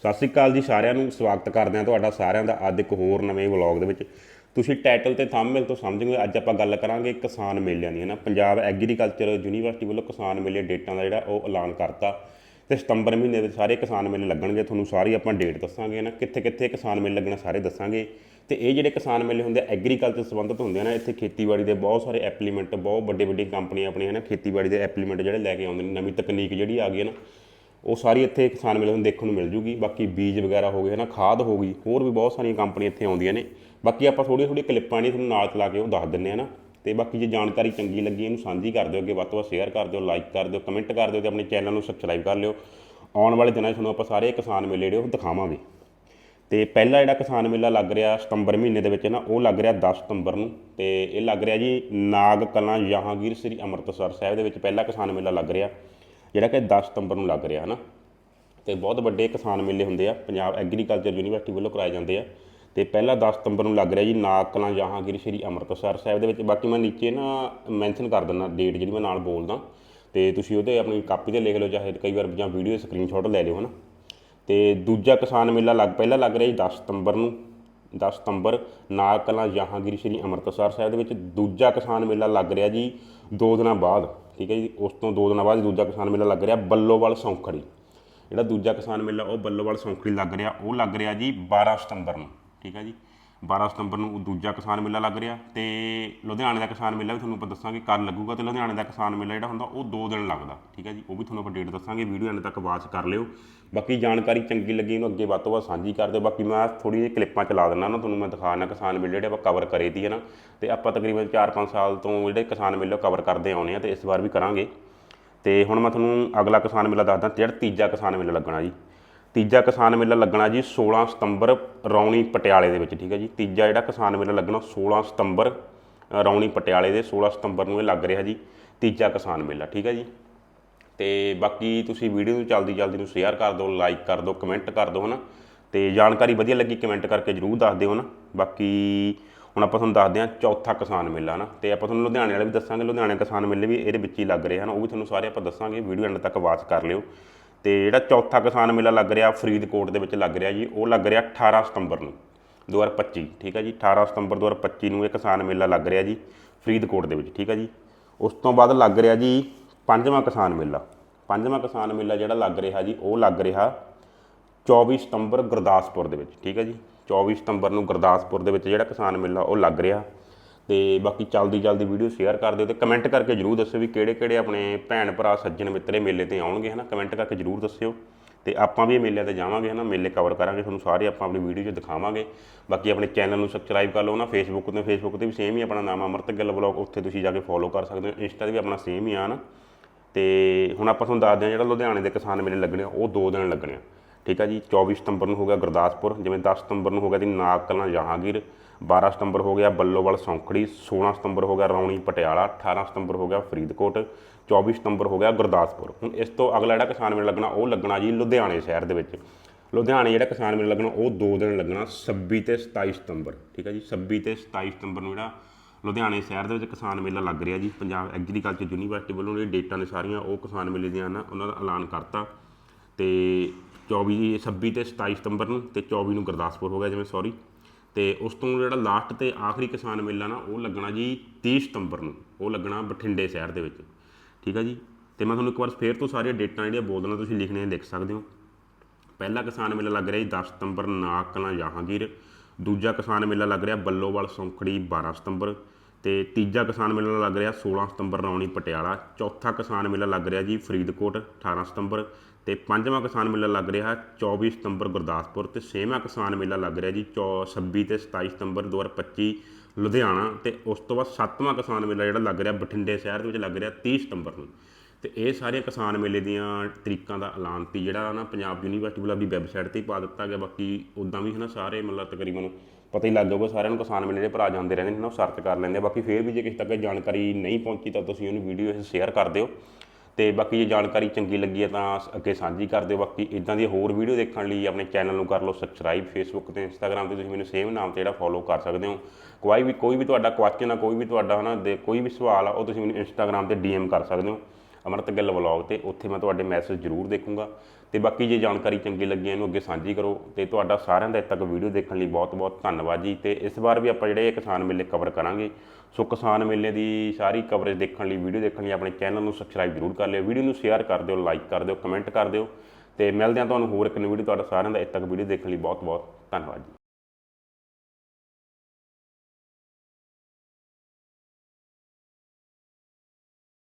ਸਤਿ ਸ਼੍ਰੀ ਅਕਾਲ ਜੀ ਸਾਰਿਆਂ ਨੂੰ, ਸਵਾਗਤ ਕਰਦੇ ਹਾਂ ਤੁਹਾਡਾ ਸਾਰਿਆਂ ਦਾ ਅੱਜ ਇੱਕ ਹੋਰ ਨਵੇਂ ਵਲੌਗ ਦੇ ਵਿੱਚ। ਤੁਸੀਂ ਟਾਈਟਲ ਤੇ ਥੰਬਨੇਲ ਤੋਂ ਸਮਝੋਗੇ ਅੱਜ ਆਪਾਂ ਗੱਲ ਕਰਾਂਗੇ ਕਿਸਾਨ ਮੇਲਿਆਂ ਦੀ, ਹੈ ਨਾ? ਪੰਜਾਬ ਐਗਰੀਕਲਚਰ ਯੂਨੀਵਰਸਿਟੀ ਵੱਲੋਂ ਕਿਸਾਨ ਮੇਲੇ ਡੇਟਾਂ ਦਾ ਜਿਹੜਾ ਉਹ ਐਲਾਨ ਕਰਤਾ ਤੇ ਸਤੰਬਰ ਮਹੀਨੇ ਵਿੱਚ ਸਾਰੇ ਕਿਸਾਨ ਮੇਲੇ ਲੱਗਣਗੇ, ਤੁਹਾਨੂੰ ਸਾਰੀ ਆਪਾਂ ਡੇਟ ਦੱਸਾਂਗੇ ਨਾ? ਕਿੱਥੇ ਕਿੱਥੇ ਕਿਸਾਨ ਮੇਲੇ ਲੱਗਣੇ ਸਾਰੇ ਦੱਸਾਂਗੇ। ਤੇ ਇਹ ਜਿਹੜੇ ਕਿਸਾਨ ਮੇਲੇ ਹੁੰਦੇ ਐਗਰੀਕਲਚਰ ਸੰਬੰਧਿਤ ਹੁੰਦੇ ਆ ਨਾ, ਇੱਥੇ ਖੇਤੀਬਾੜੀ ਦੇ ਬਹੁਤ ਸਾਰੇ ਐਪਲੀਮੈਂਟ, ਬਹੁਤ ਵੱਡੇ ਵੱਡੀ ਕੰਪਨੀਆਂ ਆਪਣੀਆਂ ਨਾ? ਖੇਤੀਬਾੜੀ ਦੇ ਐਪਲੀਮੈਂਟ ਜਿਹੜੇ ਲੈ ਕੇ ਆਉਂਦੇ ਨੇ, ਨਵੀਂ ਤਕਨੀਕ ਜਿਹੜੀ ਆ ਗਈ, ਹੈ ਨਾ? ਉਹ ਸਾਰੀ ਇੱਥੇ ਕਿਸਾਨ ਮੇਲੇ ਨੂੰ ਦੇਖਣ ਨੂੰ ਮਿਲ ਜੂਗੀ। ਬਾਕੀ ਬੀਜ ਵਗੈਰਾ ਹੋ ਗਏ ਨਾ ਖਾਦ ਹੋ ਗਈ, ਹੋਰ ਵੀ ਬਹੁਤ ਸਾਰੀਆਂ ਕੰਪਨੀਆਂ ਇੱਥੇ ਆਉਂਦੀਆਂ ਨੇ। ਬਾਕੀ ਆਪਾਂ ਥੋੜੀ ਥੋੜੀ ਕਲਿੱਪਾਂ ਨੇ ਤੁਹਾਨੂੰ ਨਾਲ ਚਲਾ ਕੇ ਉਹ ਦੱਸ ਦਿੰਨੇ ਆ ਨਾ ਤੇ ਬਾਕੀ ਜੇ ਜਾਣਕਾਰੀ ਚੰਗੀ ਲੱਗੀ, ਇਹਨੂੰ ਸਾਂਝੀ ਕਰ ਦਿਓ ਅੱਗੇ, ਵੱਧ ਤੋਂ ਵੱਧ ਸ਼ੇਅਰ ਕਰ ਦਿਓ ਲਾਈਕ ਕਰ ਦਿਓ ਕਮੈਂਟ ਕਰ ਦਿਓ ਤੇ ਆਪਣੇ ਚੈਨਲ ਨੂੰ ਸਬਸਕ੍ਰਾਈਬ ਕਰ ਲਿਓ। ਆਉਣ ਵਾਲੇ ਦਿਨਾਂ 'ਚ ਤੁਹਾਨੂੰ ਆਪਾਂ ਸਾਰੇ ਕਿਸਾਨ ਮੇਲੇ ਜਿਹੜੇ ਉਹ ਦਿਖਾਵਾਂਗੇ। ਤੇ ਪਹਿਲਾ ਜਿਹੜਾ ਕਿਸਾਨ ਮੇਲਾ ਲੱਗ ਰਿਹਾ ਸਤੰਬਰ ਮਹੀਨੇ ਦੇ ਵਿੱਚ ਨਾ ਉਹ ਲੱਗ ਰਿਹਾ 10 ਸਤੰਬਰ ਨੂੰ। ਤੇ ਇਹ ਲੱਗ ਰਿਹਾ ਜੀ ਨਾਗ ਕਲਾਂ ਜਹਾਂਗੀਰ ਸ੍ਰੀ ਅੰਮ੍ਰਿਤਸਰ ਸਾਹਿਬ ਦੇ ਵਿੱਚ ਪਹਿਲਾ ਕਿਸਾਨ ਮੇਲਾ ਲੱਗ ਰਿਹਾ। ਜਿਹੜਾ ਕਿ 10 ਸਤੰਬਰ ਨੂੰ ਲੱਗ ਰਿਹਾ, ਹਨਾ? ਤੇ ਬਹੁਤ ਵੱਡੇ ਕਿਸਾਨ ਮੇਲੇ ਹੁੰਦੇ ਆ, ਪੰਜਾਬ ਐਗਰੀਕਲਚਰ ਯੂਨੀਵਰਸਿਟੀ ਵੱਲੋਂ ਕਰਾਏ ਜਾਂਦੇ ਆ। ਤੇ ਪਹਿਲਾ 10 ਸਤੰਬਰ ਨੂੰ ਲੱਗ ਰਿਹਾ ਜੀ ਨਾਗ ਕਲਾਂ ਜਹਾਂਗੀਰ ਸ੍ਰੀ ਅੰਮ੍ਰਿਤਸਰ ਸਾਹਿਬ ਦੇ ਵਿੱਚ। ਬਾਕੀ ਮੈਂ ਨੀਚੇ ਨਾ ਮੈਂਸ਼ਨ ਕਰ ਦਿੰਦਾ, ਡੇਟ ਜਿਹੜੀ ਮੈਂ ਨਾਲ ਬੋਲਦਾ। ਤੇ ਤੁਸੀਂ ਉਹਦੇ ਆਪਣੀ ਕਾਪੀ ਤੇ ਲਿਖ ਲਓ, ਚਾਹੇ ਕਈ ਵਾਰ ਜਾਂ ਵੀਡੀਓ ਸਕਰੀਨਸ਼ਾਟ ਲੈ ਲਿਓ, ਹਨਾ? ਤੇ ਦੂਜਾ ਕਿਸਾਨ ਮੇਲਾ ਲੱਗ, ਪਹਿਲਾਂ ਲੱਗ ਰਿਹਾ ਜੀ 10 ਸਤੰਬਰ ਨੂੰ। 10 ਸਤੰਬਰ, ਨਾਗ ਕਲਾਂ, ਜਹਾਂਗੀਰ ਸ਼੍ਰੀ ਅੰਮ੍ਰਿਤਸਰ ਸਾਹਿਬ ਦੇ ਵਿੱਚ ਦੂਜਾ ਕਿਸਾਨ ਮੇਲਾ ਲੱਗ ਰਿਹਾ ਜੀ 2 ਦਿਨਾਂ ਬਾਅਦ, ਠੀਕ ਹੈ ਜੀ, ਉਸ ਤੋਂ 2 ਦਿਨਾਂ ਬਾਅਦ ਦੂਜਾ ਕਿਸਾਨ ਮੇਲਾ ਲੱਗ ਰਿਹਾ ਬੱਲੋਵਾਲ ਸੌਂਖੜੀ। ਜਿਹੜਾ ਦੂਜਾ ਕਿਸਾਨ ਮੇਲਾ ਉਹ ਬੱਲੋਵਾਲ ਸੌਂਖੜੀ ਲੱਗ ਰਿਹਾ, ਉਹ ਲੱਗ ਰਿਹਾ ਜੀ 12 ਸਤੰਬਰ ਨੂੰ, ਠੀਕ ਹੈ ਜੀ। 12 ਸਤੰਬਰ ਨੂੰ ਦੂਜਾ ਕਿਸਾਨ ਮੇਲਾ ਲੱਗ ਰਿਹਾ ਤੇ ਲੁਧਿਆਣੇ ਦਾ ਕਿਸਾਨ ਮੇਲਾ ਵੀ ਤੁਹਾਨੂੰ ਆਪਾਂ ਦੱਸਾਂਗੇ ਕਰ ਲੱਗੂਗਾ ਤੇ ਲੁਧਿਆਣੇ ਦਾ ਕਿਸਾਨ ਮੇਲਾ ਜਿਹੜਾ ਹੁੰਦਾ ਉਹ 2 ਦਿਨ ਲੱਗਦਾ, ਠੀਕ ਹੈ ਜੀ? ਉਹ ਵੀ ਤੁਹਾਨੂੰ ਆਪਾਂ ਡੇਟ ਦੱਸਾਂਗੇ, ਵੀਡੀਓ ਐਂਡ ਤੱਕ ਵਾਚ ਕਰ ਲਿਓ। ਬਾਕੀ ਜਾਣਕਾਰੀ ਚੰਗੀ ਲੱਗੀ ਇਹਨੂੰ ਅੱਗੇ ਵੱਧ ਤੋਂ ਵੱਧ ਸਾਂਝੀ ਕਰ ਦਿਓ। ਬਾਕੀ ਮੈਂ ਥੋੜੀ ਜਿਹੀ ਕਲਿੱਪਾਂ ਚਲਾ ਦਿੰਦਾ ਨਾ, ਤੁਹਾਨੂੰ ਮੈਂ ਦਿਖਾਣਾ ਕਿਸਾਨ ਮੇਲੇ ਜਿਹੜੇ ਆਪਾਂ ਕਵਰ ਕਰੇ ਦੀ ਹੈ ਨਾ। ਤੇ ਆਪਾਂ ਤਕਰੀਬਨ 4-5 ਸਾਲ ਤੋਂ ਜਿਹੜੇ ਕਿਸਾਨ ਮੇਲੇ ਕਵਰ ਕਰਦੇ ਆਉਣੇ ਆ ਤੇ ਇਸ ਵਾਰ ਵੀ ਕਰਾਂਗੇ। ਤੇ ਹੁਣ ਮੈਂ ਤੁਹਾਨੂੰ ਅਗਲਾ ਕਿਸਾਨ ਮੇਲਾ ਦੱਸਦਾ, ਜਿਹੜਾ ਤੀਜਾ ਕਿਸਾਨ ਮੇਲਾ ਲੱਗਣਾ ਜੀ। ਤੀਜਾ ਕਿਸਾਨ ਮੇਲਾ ਲੱਗਣਾ ਜੀ 16 ਸਤੰਬਰ ਰੌਣੀ ਪਟਿਆਲੇ ਦੇ ਵਿੱਚ ਠੀਕ ਹੈ ਜੀ। ਤੀਜਾ ਜਿਹੜਾ ਕਿਸਾਨ ਮੇਲਾ ਲੱਗਣਾ 16 ਸਤੰਬਰ ਅ, ਰੌਣੀ ਪਟਿਆਲੇ ਦੇ 16 ਸਤੰਬਰ ਨੂੰ ਇਹ ਲੱਗ ਰਿਹਾ ਜੀ ਤੀਜਾ ਕਿਸਾਨ ਮੇਲਾ ਠੀਕ ਹੈ ਜੀ। ਤੇ ਬਾਕੀ ਤੁਸੀਂ ਵੀਡੀਓ ਨੂੰ ਜਲਦੀ ਜਲਦੀ ਨੂੰ ਸ਼ੇਅਰ ਕਰ ਦਿਓ ਲਾਈਕ ਕਰ ਦਿਓ ਕਮੈਂਟ ਕਰ ਦਿਓ ਹਨਾ। ਤੇ ਜਾਣਕਾਰੀ ਵਧੀਆ ਲੱਗੀ ਕਮੈਂਟ ਕਰਕੇ ਜਰੂਰ ਦੱਸ ਦਿਓ ਨਾ ਬਾਕੀ ਹੁਣ ਆਪਾਂ ਤੁਹਾਨੂੰ ਦੱਸਦੇ ਹਾਂ ਚੌਥਾ ਕਿਸਾਨ ਮੇਲਾ ਨਾ ਤੇ ਆਪਾਂ ਤੁਹਾਨੂੰ ਲੁਧਿਆਣੇ ਵਾਲਾ ਵੀ ਦੱਸਾਂਗੇ ਲੁਧਿਆਣੇ ਕਿਸਾਨ ਮੇਲੇ ਵੀ ਇਹਦੇ ਵਿੱਚ ਹੀ ਲੱਗ ਰਹੇ ਹਨ ਉਹ ਵੀ ਤੁਹਾਨੂੰ ਸਾਰੇ ਆਪਾਂ ਦੱਸਾਂਗੇ ਵੀਡੀਓ ਐਂਡ ਤੱਕ ਵਾਚ ਕਰ ਲਿਓ। ਤੇ ਜਿਹੜਾ ਚੌਥਾ ਕਿਸਾਨ ਮੇਲਾ ਲੱਗ ਰਿਹਾ ਫਰੀਦਕੋਟ ਦੇ ਵਿੱਚ ਲੱਗ ਰਿਹਾ ਜੀ, ਉਹ ਲੱਗ ਰਿਹਾ 18 ਸਤੰਬਰ ਨੂੰ 2025 ਠੀਕ ਹੈ ਜੀ? 18 ਸਤੰਬਰ 2025 ਨੂੰ ਇਹ ਕਿਸਾਨ ਮੇਲਾ ਲੱਗ ਰਿਹਾ ਜੀ, ਫਰੀਦਕੋਟ ਦੇ ਵਿੱਚ, ਠੀਕ ਹੈ ਜੀ? ਉਸ ਤੋਂ ਬਾਅਦ ਲੱਗ ਰਿਹਾ ਜੀ ਪੰਜਵਾਂ ਕਿਸਾਨ ਮੇਲਾ, ਪੰਜਵਾਂ ਕਿਸਾਨ ਮੇਲਾ ਜਿਹੜਾ ਲੱਗ ਰਿਹਾ ਜੀ, ਉਹ ਲੱਗ ਰਿਹਾ 24 ਸਤੰਬਰ ਗੁਰਦਾਸਪੁਰ ਦੇ ਵਿੱਚ, ਠੀਕ ਹੈ ਜੀ? 24 ਸਤੰਬਰ ਨੂੰ ਗੁਰਦਾਸਪੁਰ ਦੇ ਵਿੱਚ ਜਿਹੜਾ ਕਿਸਾਨ ਮੇਲਾ, ਉਹ ਲੱਗ ਰਿਹਾ ਤੇ ਬਾਕੀ ਜਲਦੀ ਜਲਦੀ ਵੀਡੀਓ ਸ਼ੇਅਰ ਕਰ ਦਿਓ ਤੇ ਕਮੈਂਟ ਕਰਕੇ ਜਰੂਰ ਦੱਸਿਓ ਵੀ ਕਿਹੜੇ ਕਿਹੜੇ ਆਪਣੇ ਭੈਣ ਭਰਾ, ਸੱਜਣ ਮਿੱਤਰੇ ਮੇਲੇ ਤੇ ਆਉਣਗੇ, ਹਨਾ? ਕਮੈਂਟ ਕਰਕੇ ਜਰੂਰ ਦੱਸਿਓ। ਤੇ ਆਪਾਂ ਵੀ ਇਹ ਮੇਲਿਆਂ ਤੇ ਜਾਵਾਂਗੇ, ਹਨਾ? ਮੇਲੇ ਕਵਰ ਕਰਾਂਗੇ, ਤੁਹਾਨੂੰ ਸਾਰੇ ਆਪਾਂ ਆਪਣੀ ਵੀਡੀਓ 'ਚ ਦਿਖਾਵਾਂਗੇ। ਬਾਕੀ ਆਪਣੇ ਚੈਨਲ ਨੂੰ ਸਬਸਕ੍ਰਾਈਬ ਕਰ ਲਓ ਨਾ ਫੇਸਬੁੱਕ ਤੇ ਫੇਸਬੁੱਕ ਤੇ ਵੀ ਸੇਮ ਹੀ ਆਪਣਾ ਨਾਮ, ਅਮਰਤ ਗਿੱਲ ਬਲੌਗ ਉੱਥੇ ਤੁਸੀਂ ਜਾ ਕੇ ਫੋਲੋ ਕਰ ਸਕਦੇ ਹੋ। ਇੰਸਟਾ ਤੇ ਵੀ ਆਪਣਾ ਸੇਮ ਹੀ ਆ ਨਾ ਤੇ ਹੁਣ ਆਪਾਂ ਤੁਹਾਨੂੰ ਦੱਸਦੇ ਹਾਂ, ਜਿਹੜਾ ਲੁਧਿਆਣੇ ਦੇ ਕਿਸਾਨ ਮੇਲੇ ਲੱਗਣੇ ਆ, ਉਹ ਦੋ ਦਿਨ ਲੱਗਣੇ ਆ। ਠੀਕ ਆ ਜੀ? 24 ਸਤੰਬਰ ਨੂੰ ਹੋ ਗਿਆ ਗੁਰਦਾਸਪੁਰ, ਜਿਵੇਂ 10 ਸਤੰਬਰ ਨੂੰ ਹੋ ਗਿਆ ਦੀ ਨਾਗ ਕਲਾਂ ਜਹਾਂਗੀਰ। 12 ਸਤੰਬਰ ਹੋ ਗਿਆ, ਬੱਲੋਵਾਲ ਸੌਂਖੜੀ 16 ਸਤੰਬਰ ਹੋ ਗਿਆ ਰੌਣੀ ਪਟਿਆਲਾ 18 ਸਤੰਬਰ ਹੋ ਗਿਆ ਫਰੀਦਕੋਟ 24 ਸਤੰਬਰ ਹੋ ਗਿਆ ਗੁਰਦਾਸਪੁਰ। ਹੁਣ ਇਸ ਤੋਂ ਅਗਲਾ ਜਿਹੜਾ ਕਿਸਾਨ ਮੇਲਾ ਲੱਗਣਾ, ਉਹ ਲੱਗਣਾ ਜੀ ਲੁਧਿਆਣੇ ਸ਼ਹਿਰ ਦੇ ਵਿੱਚ। ਲੁਧਿਆਣੇ ਜਿਹੜਾ ਕਿਸਾਨ ਮੇਲਾ ਲੱਗਣਾ, ਉਹ ਦੋ ਦਿਨ ਲੱਗਣਾ 26 ਤੇ 27 ਸਤੰਬਰ, ਠੀਕ ਹੈ ਜੀ? 26 ਤੇ 27 ਸਤੰਬਰ ਨੂੰ ਜਿਹੜਾ ਲੁਧਿਆਣੇ ਸ਼ਹਿਰ ਦੇ ਵਿੱਚ ਕਿਸਾਨ ਮੇਲਾ ਲੱਗ ਰਿਹਾ ਜੀ। ਪੰਜਾਬ ਐਗਰੀਕਲਚਰ ਯੂਨੀਵਰਸਿਟੀ ਵੱਲੋਂ ਜਿਹੜੀ ਡੇਟਾਂ ਨੇ ਸਾਰੀਆਂ ਉਹ ਕਿਸਾਨ ਮੇਲੇ ਦੀਆਂ ਨਾ ਉਹਨਾਂ ਦਾ ਐਲਾਨ ਕਰਤਾ। ਤੇ 24 26 ਤੇ 27 ਸਤੰਬਰ ਨੂੰ ਤੇ 24 ਨੂੰ ਗੁਰਦਾਸਪੁਰ ਹੋ ਗਿਆ, ਜਿਵੇਂ ਸੌਰੀ ਤੇ ਉਸ ਤੋਂ ਜਿਹੜਾ ਲਾਸਟ ਤੇ ਆਖਰੀ ਕਿਸਾਨ ਮੇਲਾ ਨਾ, ਉਹ ਲੱਗਣਾ ਜੀ 30 ਸਤੰਬਰ ਨੂੰ। ਉਹ ਲੱਗਣਾ ਬਠਿੰਡੇ ਸ਼ਹਿਰ ਦੇ ਵਿੱਚ। ਠੀਕ ਆ ਜੀ? ਤੇ ਮੈਂ ਤੁਹਾਨੂੰ ਇੱਕ ਵਾਰ ਫੇਰ ਤੋਂ ਸਾਰੀਆਂ ਡੇਟਾਂ ਜਿਹੜੀਆਂ ਬੋਲ ਦੇਣਾ ਤੁਸੀਂ ਲਿਖਣੀਆਂ ਲਿਖ ਸਕਦੇ ਹੋ। ਪਹਿਲਾ ਕਿਸਾਨ ਮੇਲਾ ਲੱਗ ਰਿਹਾ ਜੀ 10 ਸਤੰਬਰ, ਨਾਗ ਕਲਾਂ, ਜਹਾਂਗੀਰ। ਦੂਜਾ ਕਿਸਾਨ ਮੇਲਾ ਲੱਗ ਰਿਹਾ ਬੱਲੋਵਾਲ, ਸੌਂਖੜੀ 12 ਸਤੰਬਰ। ਤੇ ਤੀਜਾ ਕਿਸਾਨ ਮੇਲਾ ਲੱਗ ਰਿਹਾ 16 ਸਤੰਬਰ, ਰੌਣੀ, ਪਟਿਆਲਾ। ਚੌਥਾ ਕਿਸਾਨ ਮੇਲਾ ਲੱਗ ਰਿਹਾ ਜੀ ਫਰੀਦਕੋਟ 18 ਸਤੰਬਰ। ਤੇ ਪੰਜਵਾਂ ਕਿਸਾਨ ਮੇਲਾ ਲੱਗ ਰਿਹਾ 24 ਸਤੰਬਰ ਗੁਰਦਾਸਪੁਰ ਤੇ ਛੇਵਾਂ ਕਿਸਾਨ ਮੇਲਾ ਲੱਗ ਰਿਹਾ ਜੀ 26 ਤੇ 27 ਸਤੰਬਰ 2025 ਲੁਧਿਆਣਾ ਤੇ ਉਸ ਤੋਂ ਬਾਅਦ ਸੱਤਵਾਂ ਕਿਸਾਨ ਮੇਲਾ ਜਿਹੜਾ ਲੱਗ ਰਿਹਾ ਬਠਿੰਡੇ ਸ਼ਹਿਰ ਦੇ ਵਿੱਚ ਲੱਗ ਰਿਹਾ 30 ਸਤੰਬਰ ਨੂੰ। ਤੇ ਇਹ ਸਾਰੇ ਕਿਸਾਨ ਮੇਲੇ ਦੀਆਂ ਤਰੀਕਾਂ ਦਾ ਐਲਾਨ ਤੀ ਜਿਹੜਾ ਨਾ ਪੰਜਾਬ ਯੂਨੀਵਰਸਿਟੀ ਵੱਲੋਂ ਆਪਣੀ ਵੈਬਸਾਈਟ ਤੇ ਹੀ ਪਾ ਦਿੱਤਾ ਗਿਆ, ਬਾਕੀ ਉਦਾਂ ਵੀ ਹਨਾ ਸਾਰੇ ਮਤਲਬ ਤਕਰੀਬਨ ਪਤਾ ਹੀ ਲੱਗ ਜਾਊਗਾ, ਸਾਰਿਆਂ ਨੂੰ ਕਿਸਾਨ ਮੇਲੇ ਦੇ ਭਰਾ ਜਾਂਦੇ ਰਹਿੰਦੇ ਨੇ ਨਾ ਉਹ ਸਰਚ ਕਰ ਲੈਂਦੇ ਬਾਕੀ ਫੇਰ ਵੀ ਜੇ ਕਿਸੇ ਤੱਕ ਜਾਣਕਾਰੀ ਨਹੀਂ ਪਹੁੰਚੀ ਤਾਂ ਤੁਸੀਂ ਉਹਨੂੰ ਵੀਡੀਓ ਇਸ ਸ਼ੇਅਰ ਕਰ ਦਿਓ। ਤੇ ਬਾਕੀ ਜੇ ਜਾਣਕਾਰੀ ਚੰਗੀ ਲੱਗੀ ਹੈ ਤਾਂ ਅੱਗੇ ਸਾਂਝੀ ਕਰ ਦਿਓ। ਬਾਕੀ ਇਦਾਂ ਦੀ ਹੋਰ ਵੀਡੀਓ ਦੇਖਣ ਲਈ ਆਪਣੇ ਚੈਨਲ ਨੂੰ ਕਰ ਲਓ ਸਬਸਕ੍ਰਾਈਬ ਫੇਸਬੁੱਕ ਤੇ ਇੰਸਟਾਗ੍ਰam ਤੇ ਤੁਸੀਂ ਮੈਨੂੰ ਸੇਮ ਨਾਮ ਤੇ ਜਿਹੜਾ ਫੋਲੋ ਕਰ ਸਕਦੇ ਹੋ। ਕੋਈ ਵੀ ਕੋਈ ਵੀ ਤੁਹਾਡਾ ਕੁਐਸਚਨ ਆ, ਕੋਈ ਵੀ ਤੁਹਾਡਾ ਹਨਾ, ਦੇ ਕੋਈ ਵੀ ਸਵਾਲ ਆ, ਉਹ ਤੁਸੀਂ ਮੈਨੂੰ ਇੰਸਟਾਗ੍ਰam ਤੇ ਡੀਐਮ ਕਰ ਸਕਦੇ ਹੋ। ਅਮਰਤ ਗਿੱਲ ਵਲੌਗ ਤੇ ਉੱਥੇ ਮੈਂ ਤੁਹਾਡੇ ਮੈਸੇਜ ਜ਼ਰੂਰ ਦੇਖੂੰਗਾ। ਤੇ ਬਾਕੀ ਜੇ ਜਾਣਕਾਰੀ ਚੰਗੀ ਲੱਗੀ ਇਹਨੂੰ ਅੱਗੇ ਸਾਂਝੀ ਕਰੋ। ਤੇ ਤੁਹਾਡਾ ਸਾਰਿਆਂ ਦਾ ਇੱਥੇ ਤੱਕ ਵੀਡੀਓ ਦੇਖਣ ਲਈ ਬਹੁਤ-ਬਹੁਤ ਧੰਨਵਾਦ ਜੀ। ਤੇ ਇਸ ਵਾਰ ਵੀ ਆਪਾਂ ਜਿਹੜੇ ਕਿਸਾਨ ਮੇਲੇ ਕਵਰ ਕਰਾਂਗੇ, ਸੋ ਕਿਸਾਨ ਮੇਲੇ ਦੀ ਸਾਰੀ ਕਵਰੇਜ ਦੇਖਣ ਲਈ ਵੀਡੀਓ ਦੇਖਣ ਲਈ ਆਪਣੇ ਚੈਨਲ ਨੂੰ ਸਬਸਕ੍ਰਾਈਬ ਜ਼ਰੂਰ ਕਰ ਲਿਓ। ਵੀਡੀਓ ਨੂੰ ਸ਼ੇਅਰ ਕਰ ਦਿਓ ਲਾਈਕ ਕਰ ਦਿਓ ਕਮੈਂਟ ਕਰ ਦਿਓ। ਤੇ ਮਿਲਦੇ ਹਾਂ ਤੁਹਾਨੂੰ ਹੋਰ ਇੱਕ ਨਵੀਂ ਵੀਡੀਓ ਤੁਹਾਡਾ ਸਾਰਿਆਂ ਦਾ ਇੱਥੇ ਤੱਕ ਵੀਡੀਓ ਦੇਖਣ ਲਈ। ਬਹੁਤ-ਬਹੁਤ ਧੰਨਵਾਦ ਜੀ।